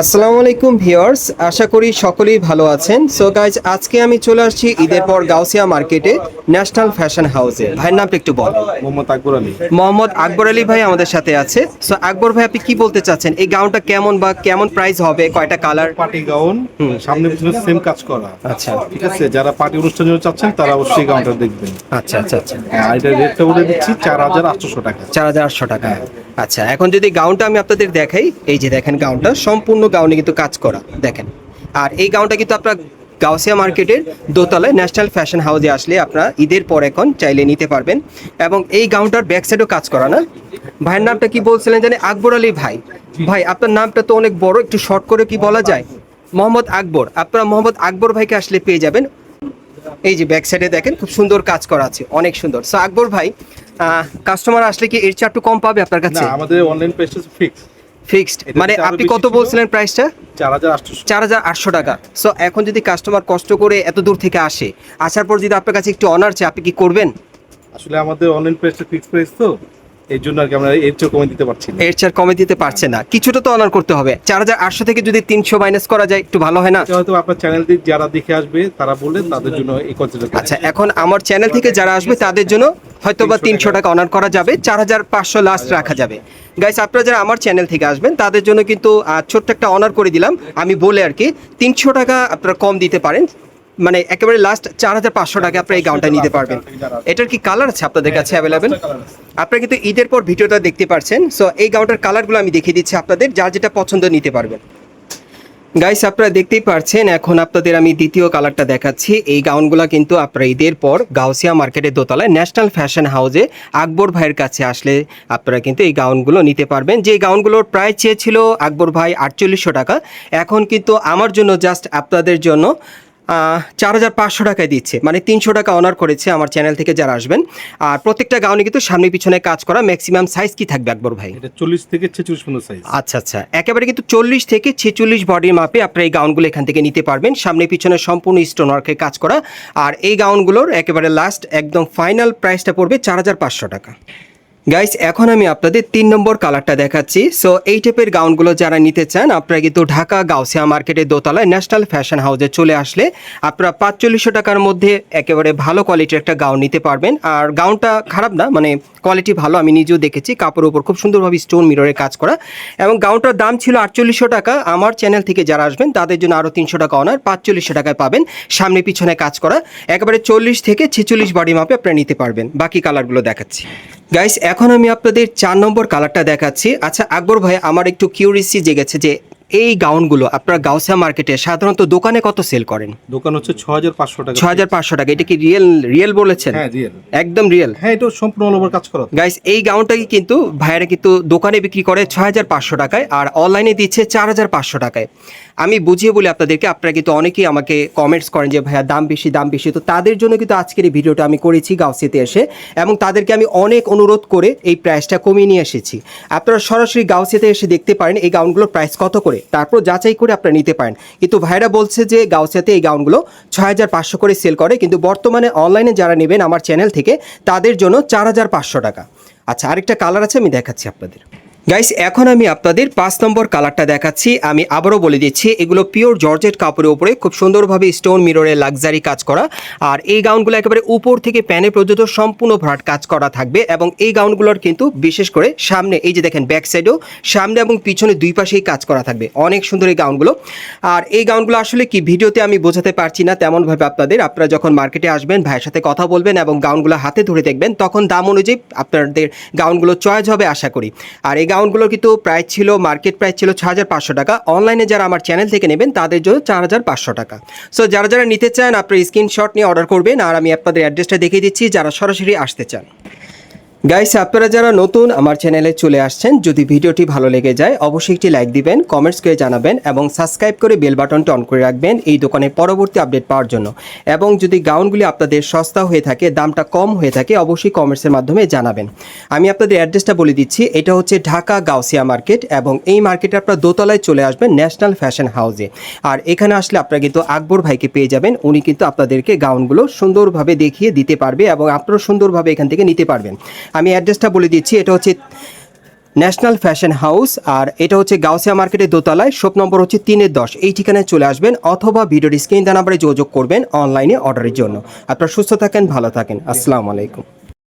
আসসালামু আলাইকুম ভিউয়ার্স আশা করি সকলেই ভালো আছেন। সো গাইজ আজকে আমি চলে আসছি ঈদের পর গাউসিয়া মার্কেটে ন্যাশনাল ফ্যাশন হাউসে। ভাইয়ের নামটা একটু বল মোহাম্মদ আকবর আলী। মোহাম্মদ আকবর আলী ভাই আমাদের সাথে আছে। সো আকবর ভাই আপনি কি বলতে চাচ্ছেন? এই গাউনটা কেমন বা কেমন প্রাইস হবে? কয়টা কালার পার্টি গাউন সামনে পিছনে সেম কাজ করা। আচ্ছা। ঠিক আছে যারা পার্টি অনুষ্ঠানের জন্য চাচ্ছেন তারা অবশ্যই গাউনটা দেখবেন। আচ্ছা আচ্ছা আচ্ছা। আর এটা রেটটা বলে দিচ্ছি চার হাজার আটশোশো টাকা। চার হাজার আটশো টাকা। আচ্ছা এখন যদি গাউনটা আমি আপনাদের দেখাই, এই যে দেখেন গাউনটা সম্পূর্ণ গাউনে কিন্তু কাজ করা, দেখেন। আর এই গাউনটা কিন্তু আপনার গাউসিয়া মার্কেটের দোতলায় ন্যাশনাল ফ্যাশন হাউসে আসলে আপনারা ঈদের পর এখন চাইলে নিতে পারবেন। এবং এই গাউনটার ব্যাক সাইডও কাজ করা না। ভাইয়ের নামটা কি বলছিলেন জানি আকবর আলী ভাই। ভাই, আপনার নামটা তো অনেক বড়, একটু শর্ট করে কি বলা যায়? মোহাম্মদ আকবর। আপনারা মোহাম্মদ আকবর ভাইকে আসলে পেয়ে যাবেন। এই যে ব্যাক সাইডে দেখেন, খুব সুন্দর কাজ করা আছে, অনেক সুন্দর। সো আকবর ভাই কাস্টমার আসলে কি এর চেয়ে একটু কম পাবে আপনার কাছে? না আমাদের অনলাইন প্রাইস ফিক্সড ফিক্সড মানে আপনি কত বলছিলেন প্রাইসটা চার হাজার আটশোশো চার হাজার আটশো টাকা। সো এখন যদি কাস্টমার কষ্ট করে এত দূর থেকে আসে আসার পর যদি আপনার কাছে একটু অনার চাই আপনি কি করবেন? আসলে আমাদের অনলাইন প্রাইসটা ফিক্সড প্রাইস তো। এই জন্য আর কি আমরা এর চেয়ে কমে দিতে পারছি না। এর চেয়ে কমে দিতে পারছে না। কিছুটা তো অনার করতে হবে। চার হাজার আটশো থেকে যদি তিনশো মাইনাস করা যায় একটু ভালো হয় না? হয়তো আপনার চ্যানেল দিয়ে যারা দেখে আসবে তারা বললেন তাদের জন্য এই কনসিডার আচ্ছা এখন আমার চ্যানেল থেকে যারা আসবে তাদের জন্য হয়তো বা তিনশো টাকা। অনার করা যাবে চার হাজার পাঁচশো লাস্ট রাখা যাবে। গাইস আপনারা যারা আমার চ্যানেল থেকে আসবেন তাদের জন্য কিন্তু ছোট্ট একটা অনার করে দিলাম। আমি বলে আর কি তিনশো টাকা আপনারা কম দিতে পারেন। মানে একেবারে লাস্ট চার হাজার পাঁচশো টাকা আপনারা এই গাউনটা নিতে পারবেন। এটার কি কালার আছে আপনাদের কাছে অ্যাভেলেবেল আপনারা কিন্তু ঈদের পর ভিডিওটা দেখতে পারছেন। সো এই গাউনটার কালারগুলো আমি দেখিয়ে দিচ্ছি আপনাদের যার যেটা পছন্দ নিতে পারবেন। গাইস আপনারা দেখতেই পারছেন এখন আপনাদের আমি দ্বিতীয় কালারটা দেখাচ্ছি। এই গাউনগুলো কিন্তু আপনারা ঈদের পর গাউসিয়া মার্কেটের দোতলায় ন্যাশনাল ফ্যাশন হাউসে আকবর ভাইয়ের কাছে আসলে আপনারা কিন্তু এই গাউনগুলো নিতে পারবেন। যে গাউনগুলোর প্রায় চেয়েছিল আকবর ভাই আটচল্লিশশো টাকা। এখন কিন্তু আমার জন্য জাস্ট আপনাদের জন্য চার হাজার পাঁচশো টাকায় দিচ্ছে। মানে তিনশো টাকা অনার করেছে আমার চ্যানেল থেকে যারা আসবেন। আর প্রত্যেকটা গাউনে কিন্তু সামনে পিছনে কাজ করা ম্যাক্সিমাম সাইজ কি থাকবে একবার ভাই? এটা চল্লিশ থেকে ছেচল্লিশ পর্যন্ত সাইজ আচ্ছা আচ্ছা। একেবারে কিন্তু চল্লিশ থেকে ছেচল্লিশ বডির মাপে আপনারা এই গাউনগুলো এখান থেকে নিতে পারবেন। সামনে পিছনে সম্পূর্ণ স্টোন ওয়ার্কের কাজ করা। আর এই গাউনগুলোর একেবারে লাস্ট একদম ফাইনাল প্রাইসটা পড়বে চার হাজার পাঁচশো টাকা। গাইস এখন আমি আপনাদের তিন নম্বর কালারটা দেখাচ্ছি। সো এই টাইপের গাউনগুলো যারা নিতে চান, আপনারা কিন্তু ঢাকা গাউসিয়া মার্কেটের দোতলায় ন্যাশনাল ফ্যাশন হাউসে চলে আসলে আপনারা পাঁচচল্লিশশো টাকার মধ্যে একেবারে ভালো কোয়ালিটির একটা গাউন নিতে পারবেন। আর গাউনটা খারাপ না মানে কোয়ালিটি ভালো, আমি নিজেও দেখেছি, কাপড়ের উপর খুব সুন্দরভাবে স্টোন মিররের কাজ করা। এবং গাউনটার দাম ছিল আটচল্লিশশো টাকা। আমার চ্যানেল থেকে যারা আসবেন, তাদের জন্য আরও তিনশো টাকা অনার পাঁচচল্লিশশো টাকায় পাবেন। সামনে পিছনে কাজ করা। একেবারে চল্লিশ থেকে ছেচল্লিশ বাড়ি মাপে আপনারা নিতে পারবেন। বাকি কালারগুলো দেখাচ্ছি। গাইস এখন আমি আপনাদের চার নম্বর কালারটা দেখাচ্ছি। আচ্ছা আকবর ভাই, আমার একটু কিউরিসি জেগেছে যে এই গাউনগুলো আপনার গাউসিয়া মার্কেটে সাধারণত দোকানে কত সেল করেন? দোকান হচ্ছে ছ হাজার পাঁচশো টাকা ছ হাজার পাঁচশো টাকা। এটা কি রিয়েল রিয়েল বলেছেন? হ্যাঁ রিয়েল একদম রিয়েল হ্যাঁ এটা সম্পূর্ণ অল ওভার কাজ করা। গাইস এই গাউনটাকে কিন্তু ভাইয়েরা কিন্তু দোকানে বিক্রি করে ছ হাজার পাঁচশো টাকায় আর অনলাইনে দিচ্ছে চার হাজার পাঁচশো টাকায়। আমি বুঝিয়ে বলি আপনাদেরকে আপনারা কিন্তু অনেকেই আমাকে কমেন্টস করেন যে ভাইয়া দাম বেশি দাম বেশি। তো তাদের জন্য কিন্তু আজকের এই ভিডিওটা আমি করেছি গাউসিতে এসে এবং তাদেরকে আমি অনেক অনুরোধ করে এই প্রাইসটা কমিয়ে নিয়ে এসেছি। আপনারা সরাসরি গাউসিতে এসে দেখতে পারেন এই গাউনগুলোর প্রাইস কত করে। তারপর যাচাই করে আপনারা নিতে পারেন। কিন্তু ভাইরা বলছে যে গাউসিয়াতে এই গাউনগুলো ছয় হাজার পাঁচশো করে সেল করে, কিন্তু বর্তমানে অনলাইনে যারা নেবেন আমার চ্যানেল থেকে, তাদের জন্য চার হাজার পাঁচশো টাকা। আচ্ছা আরেকটা কালার আছে, আমি দেখাচ্ছি আপনাদের। গাইস এখন আমি আপনাদের পাঁচ নম্বর কালারটা দেখাচ্ছি। আমি আবারও বলে দিচ্ছি, এগুলো পিওর জর্জেট কাপড়ের উপরে খুব সুন্দরভাবে স্টোন মিররে লাক্সারি কাজ করা। আর এই গাউনগুলো একেবারে উপর থেকে প্যানে পর্যন্ত সম্পূর্ণ ভরাট কাজ করা থাকবে এবং এই গাউনগুলোর কিন্তু বিশেষ করে সামনে, এই যে দেখেন ব্যাক সাইডেও সামনে এবং পিছনে দুই পাশেই কাজ করা থাকবে। অনেক সুন্দর এই গাউনগুলো আর এই গাউনগুলো আসলে কি ভিডিওতে আমি বোঝাতে পারছি না, তেমনভাবে আপনাদের, আপনারা যখন মার্কেটে আসবেন, ভাইয়ের সাথে কথা বলবেন এবং গাউনগুলো হাতে ধরে দেখবেন, তখন দাম অনুযায়ী আপনাদের গাউনগুলো চয়েস হবে আশা করি। আর এই গাউনগুলো কিন্তু প্রাইস ছিল মার্কেট প্রাইস ছিল ছ হাজার পাঁচশো টাকা। অনলাইনে যারা আমার চ্যানেল থেকে নেবেন, তাদের জন্য চার হাজার পাঁচশো টাকা। সো যারা যারা নিতে চান, আপনার স্ক্রিনশট নিয়ে অর্ডার করবেন, আর আমি আপনাদের অ্যাড্রেসটা দেখিয়ে দিচ্ছি, যারা সরাসরি আসতে চান। গাইস আপনারা যারা নতুন আমার চ্যানেলে চলে আসছেন, যদি ভিডিওটি ভালো লেগে যায়, অবশ্যই একটি লাইক দিবেন কমেন্টস করে জানাবেন এবং সাবস্ক্রাইব করে বেল বাটনটি অন করে রাখবেন এই দোকানে পরবর্তী আপডেট পাওয়ার জন্য। এবং যদি গাউনগুলি আপনাদের সস্তা হয়ে থাকে, দামটা কম হয়ে থাকে, অবশ্যই কমেন্টসের মাধ্যমে জানাবেন। আমি আপনাদের অ্যাড্রেসটা বলে দিচ্ছি, এটা হচ্ছে ঢাকা গাউসিয়া মার্কেট এবং এই মার্কেটে আপনারা দোতলায় চলে আসবেন ন্যাশনাল ফ্যাশন হাউসে। আর এখানে আসলে আপনারা কিন্তু আকবর ভাইকে পেয়ে যাবেন, উনি কিন্তু আপনাদেরকে গাউনগুলো সুন্দরভাবে দেখিয়ে দিতে পারবে এবং আপনারা সুন্দরভাবে এখান থেকে নিতে পারবেন। আমি অ্যাড্রেসটা বলে দিচ্ছি, এটা হচ্ছে ন্যাশনাল ফ্যাশন হাউস আর এটা হচ্ছে গাউসিয়া মার্কেটের দোতলায় শপ নম্বর হচ্ছে তিনের দশ। এই ঠিকানায় চলে আসবেন অথবা ভিডিওর স্ক্রিন নাম্বারে যোগাযোগ করবেন অনলাইনে অর্ডারের জন্য। আপনারা সুস্থ থাকেন, ভালো থাকেন। আসসালামু আলাইকুম।